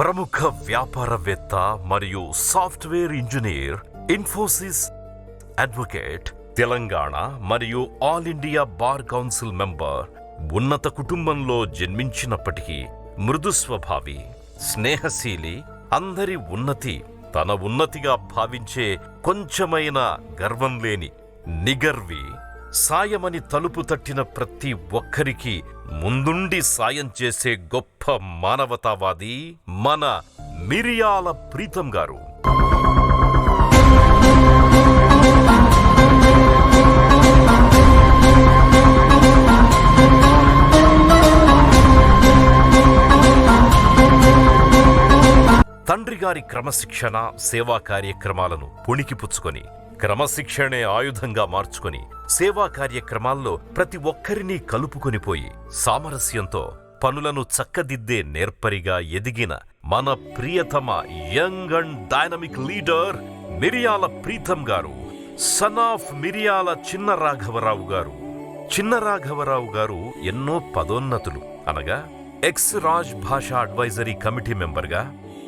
ప్రముఖ వ్యాపారవేత్త మరియు software engineer Infosys advocate Telangana మరియు all India bar council member ఉన్నత కుటుంబంలో జన్మించినప్పటికీ మృదు స్వభావి స్నేహశీలి అందరి ఉన్నతి తన ఉన్నతిగా భావించే కొంచెమైన గర్వం లేని నిగర్వి. సాయమని తలుపు తట్టిన ప్రతి ఒక్కరికి ముందుండి సాయం చేసే గొప్ప మానవతావాది మన మిరియాల ప్రీతం గారు. తండ్రి గారి క్రమశిక్షణ సేవా కార్యక్రమాలను పుణికిపుచ్చుకొని క్రమశిక్షణే ఆయుధంగా మార్చుకొని సేవా కార్యక్రమాల్లో ప్రతి ఒక్కరినీ కలుపుకొనిపోయి సామరస్యంతో పనులను చక్కదిద్దే నేర్పరిగా ఎదిగిన మన ప్రియతమ యంగ్ అండ్ డైనమిక్ లీడర్ మిరియాల ప్రీతం గారు సన్ ఆఫ్ మిరియాల చిన్న రాఘవరావు గారు. చిన్న రాఘవరావు గారు ఎన్నో పదోన్నతులు అనగా ఎక్స్ రాజ్ భాషా అడ్వైజరీ కమిటీ మెంబర్గా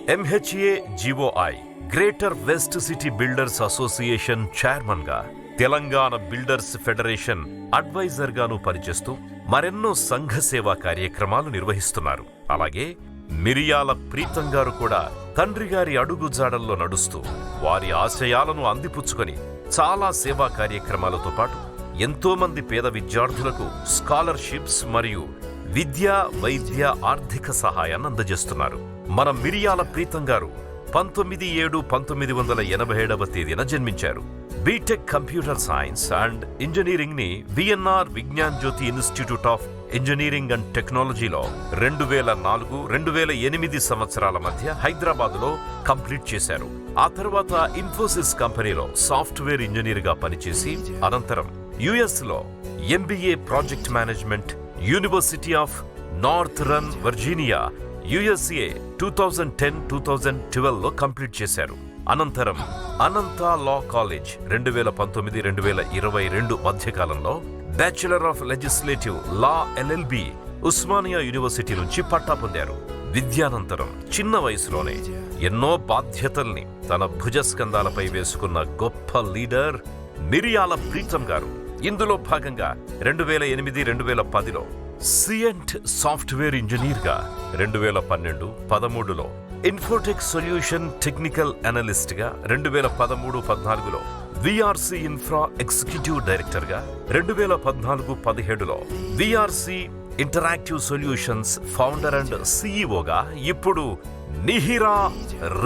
MHA GOI greater west city builders association చైర్మన్గా తెలంగాణ బిల్డర్స్ ఫెడరేషన్ అడ్వైజర్ గాను పనిచేస్తూ మరెన్నో సంఘ సేవా కార్యక్రమాలు నిర్వహిస్తున్నారు. అలాగే మిరియాల ప్రీతం గారు కూడా తండ్రి గారి అడుగుజాడల్లో నడుస్తూ వారి ఆశయాలను అందిపుచ్చుకొని చాలా సేవా కార్యక్రమాలతో పాటు ఎంతో మంది పేద విద్యార్థులకు స్కాలర్షిప్స్ మరియు విద్య వైద్య ఆర్థిక సహాయాన్ని అందజేస్తున్నారు. మన మిరియాల ప్రీతం గారు పంతొమ్మిది ఏడు పంతొమ్మిది వందల ఎనభై ఏడవ తేదీన జన్మించారు. BTech computer science and ఇంజనీరింగ్ని VNR Vignana Jyothi institute of engineering and టెక్నాలజీలో రెండు వేల నాలుగు రెండు వేల ఎనిమిది సంవత్సరాల మధ్య హైదరాబాద్లో కంప్లీట్ చేశారు. ఆ తర్వాత ఇన్ఫోసిస్ కంపెనీలో సాఫ్ట్వేర్ ఇంజనీర్గా పనిచేసి అనంతరం యుఎస్లో MBA project management university of northern Virginia USA two thousand ten two thousand ట్వెల్వ్లో complete చేశారు. అనంతరం అనంత లా కాలేజ్ రెండు వేల పంతొమ్మిది రెండు వేల ఇరవై రెండు మధ్యకాలంలో bachelor of legislative law LLB Osmania university నుంచి పట్టా పొందారు. విద్యానంతరం చిన్న వయసులోనే ఎన్నో బాధ్యతల్ని తన భుజస్కంధాలపై వేసుకున్న గొప్ప లీడర్ మిరియాల ప్రీతం గారు. ఇందులో భాగంగా రెండు వేల ఎనిమిది రెండు వేల పదిలో సిఎంట్ సాఫ్ట్వేర్ ఇంజనీర్గా రెండు వేల పన్నెండు పదమూడులో ఇన్ఫోటెక్ సొల్యూషన్ టెక్నికల్ అనలిస్ట్గా రెండు వేల పదమూడు పద్నాలుగులో విఆర్సి ఇన్ఫ్రా ఎగ్జిక్యూటివ్ డైరెక్టర్గా రెండు వేల పద్నాలుగు పదిహేడులో VRC interactive solutions founder and సిఇఓగా ఇప్పుడు నిహిరా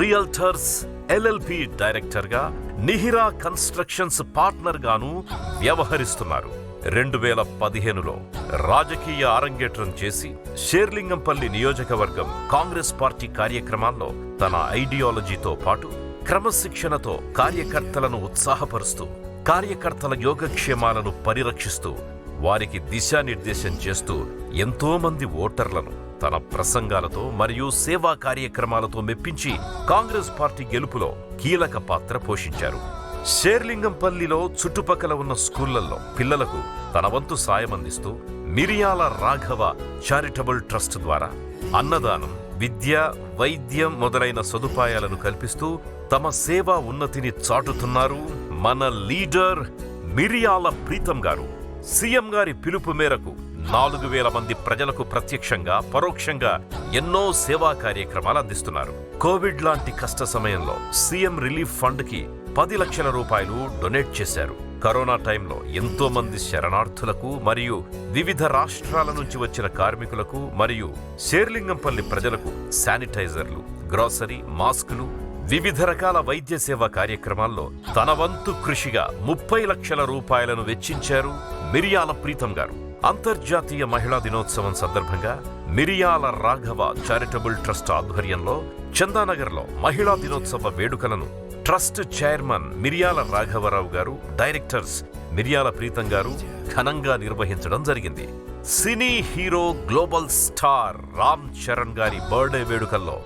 రియల్టర్స్ ఎల్ఎల్పి డైరెక్టర్గా నిహిరా కన్స్ట్రక్షన్స్ పార్ట్నర్గాను వ్యవహరిస్తున్నారు. రెండు వేల పదిహేనులో రాజకీయ అరంగేట్రం చేసి షేర్లింగంపల్లి నియోజకవర్గం కాంగ్రెస్ పార్టీ కార్యక్రమాల్లో తన ఐడియాలజీతో పాటు క్రమశిక్షణతో కార్యకర్తలను ఉత్సాహపరుస్తూ కార్యకర్తల యోగక్షేమాలను పరిరక్షిస్తూ వారికి దిశానిర్దేశం చేస్తూ ఎంతోమంది ఓటర్లను తన ప్రసంగాలతో మరియు సేవా కార్యక్రమాలతో మెప్పించి కాంగ్రెస్ పార్టీ గెలుపులో కీలక పాత్ర పోషించారు. షేర్లింగంపల్లిలో చుట్టుపక్కల ఉన్న స్కూళ్ళలో పిల్లలకు తన వంతు సాయం అందిస్తూ మిరియాల రాఘవ చారిటబుల్ ట్రస్ట్ ద్వారా అన్నదానం విద్య వైద్యం మొదలైన సదుపాయాలను కల్పిస్తూ తమ సేవా ఉన్నతిని చాటుతున్నారు మన లీడర్ మిరియాల ప్రీతం గారు. సీఎం గారి పిలుపు మేరకు నాలుగు వేల మంది ప్రజలకు ప్రత్యక్షంగా పరోక్షంగా ఎన్నో సేవా కార్యక్రమాలు అందిస్తున్నారు. కోవిడ్ లాంటి కష్ట సమయంలో సీఎం రిలీఫ్ ఫండ్కి పది లక్షల రూపాయలు డొనేట్ చేశారు. కరోనా టైంలో ఎంతో మంది శరణార్థులకు మరియు వివిధ రాష్ట్రాల నుంచి వచ్చిన కార్మికులకు మరియు శేర్లింగంపల్లి ప్రజలకు శానిటైజర్లు గ్రాసరీ మాస్కులు వివిధ రకాల వైద్య సేవా కార్యక్రమాల్లో తన వంతు కృషిగా ముప్పై లక్షల రూపాయలను వెచ్చించారు మిరియాల ప్రీతం గారు. అంతర్జాతీయ మహిళా దినోత్సవం సందర్భంగా మిరియాల రాఘవ చారిటబుల్ ట్రస్ట్ ఆధ్వర్యంలో చందానగర్లో మహిళా దినోత్సవ వేడుకలను ట్రస్ట్ చైర్మన్ మిర్యాల రాఘవరావు గారు డైరెక్టర్స్ మిర్యాల ప్రీతం గారు ఘనంగా నిర్వహించడం జరిగింది. Cine hero global star Ram Charan గారి బర్త్డే వేడుకల్లో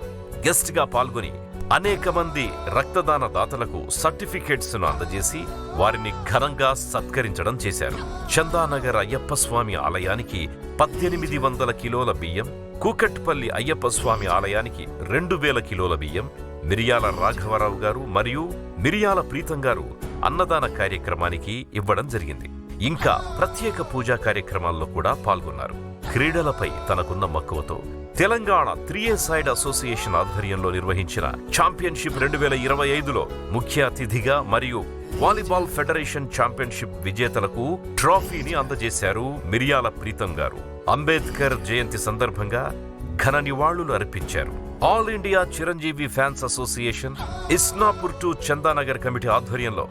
గెస్ట్గా పాల్గొని అనేక మంది రక్తదాన దాతలకు సర్టిఫికేట్స్ను అందజేసి వారిని ఘనంగా సత్కరించడం చేశారు. చందానగర్ అయ్యప్ప స్వామి ఆలయానికి పద్దెనిమిది వందల కిలోల బియ్యం కూకట్పల్లి అయ్యప్ప స్వామి ఆలయానికి రెండు వేల కిలోల బియ్యం మిరియాల రాఘవరావు గారు మరియు మిరియాల ప్రీతం గారు అన్నదాన కార్యక్రమానికి ఇవ్వడం జరిగింది. ఇంకా ప్రత్యేక పూజా కార్యక్రమాల్లో కూడా పాల్గొన్నారు. క్రీడలపై తనకున్న మక్కువతో Telangana three A side association ఆధ్వర్యంలో నిర్వహించిన ఛాంపియన్షిప్ రెండు వేల ఇరవై ఐదులో ముఖ్య అతిథిగా మరియు వాలీబాల్ ఫెడరేషన్ ఛాంపియన్షిప్ విజేతలకు ట్రోఫీని అందజేశారు మిరియాల ప్రీతం గారు. అంబేద్కర్ జయంతి సందర్భంగా ఘన నివాళులు అర్పించారు. All India Chiranjeevi fans association Isnapur to Chandanagar committee ఆధ్వర్యంలో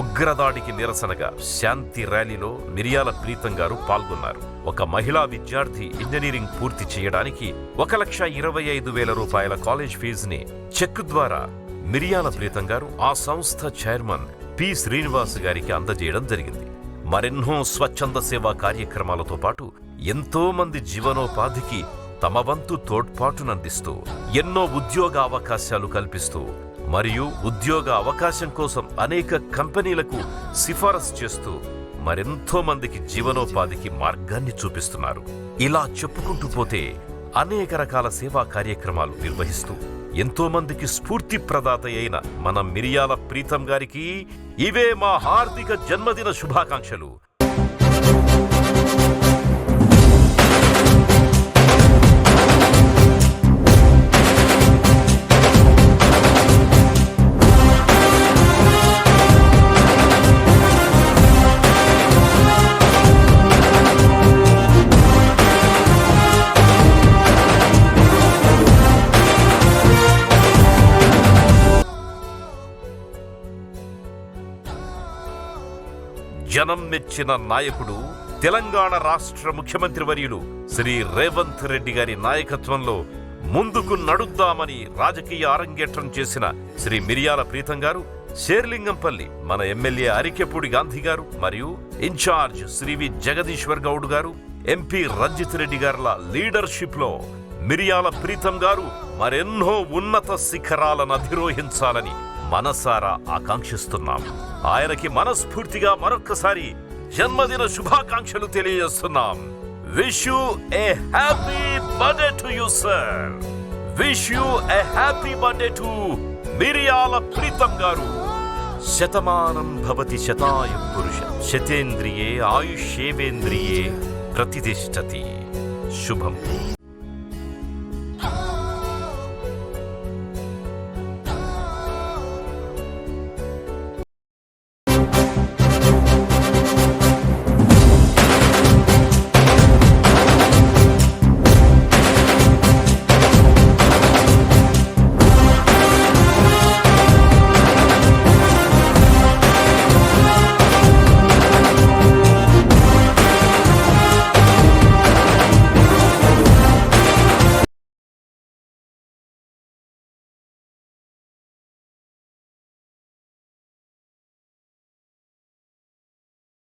ఉగ్రదాడికి నిరసనగా శాంతి ర్యాలీలో మిరియాల ప్రీతం గారు పాల్గొన్నారు. ఒక మహిళా విద్యార్థి ఇంజనీరింగ్ పూర్తి చేయడానికి ఒక లక్ష ఇరవై ఐదు వేల రూపాయల కాలేజ్ ఫీజుని చెక్ ద్వారా మిరియాల ప్రీతం గారు ఆ సంస్థ చైర్మన్ పి శ్రీనివాస్ గారికి అందజేయడం జరిగింది. మరెన్నో స్వచ్ఛంద సేవా కార్యక్రమాలతో పాటు ఎంతో మంది జీవనోపాధికి తమ వంతు తోడ్పాటునందిస్తూ ఎన్నో ఉద్యోగ అవకాశాలు కల్పిస్తూ మరియు ఉద్యోగ అవకాశం కోసం అనేక కంపెనీలకు సిఫారసు చేస్తూ మరెంతో మందికి జీవనోపాధికి మార్గాన్ని చూపిస్తున్నారు. ఇలా చెప్పుకుంటూ పోతే అనేక రకాల సేవా కార్యక్రమాలు నిర్వహిస్తూ ఎంతో మందికి స్ఫూర్తి ప్రదాత అయిన మన మిరియాల ప్రీతం గారికి ఇవే మా హార్దిక జన్మదిన శుభాకాంక్షలు. జనం మెచ్చిన నాయకుడు తెలంగాణ రాష్ట్ర ముఖ్యమంత్రి వర్యులు శ్రీ రేవంత్ రెడ్డి గారి నాయకత్వంలో ముందుకు నడుద్దామని రాజకీయ అరంగేట్రం చేసిన శ్రీ మిరియాల ప్రీతం గారు శేర్లింగంపల్లి మన ఎమ్మెల్యే అరికెపూడి గాంధీ గారు మరియు incharge Shri V Jagadishwar Goud garu MP Ranjith Reddy గారుల లీడర్షిప్లో మిరియాల ప్రీతం గారు మరెన్నో ఉన్నత శిఖరాలను అధిరోహించాలని మనసారా ఆకాంక్షిస్తున్నాం. ఆయనకి మనస్ఫూర్తిగా మరొక్కసారి జన్మదిన శుభాకాంక్షలు తెలియజేస్తున్నాం. Wish you a happy birthday to you sir wish you a happy birthday to Miriyala Preetham గారు. శతమానం భవతి శతాయ పురుష. శతేంద్రియే ఆయుష్యేవేంద్రియే ప్రతిష్టతి. శుభం.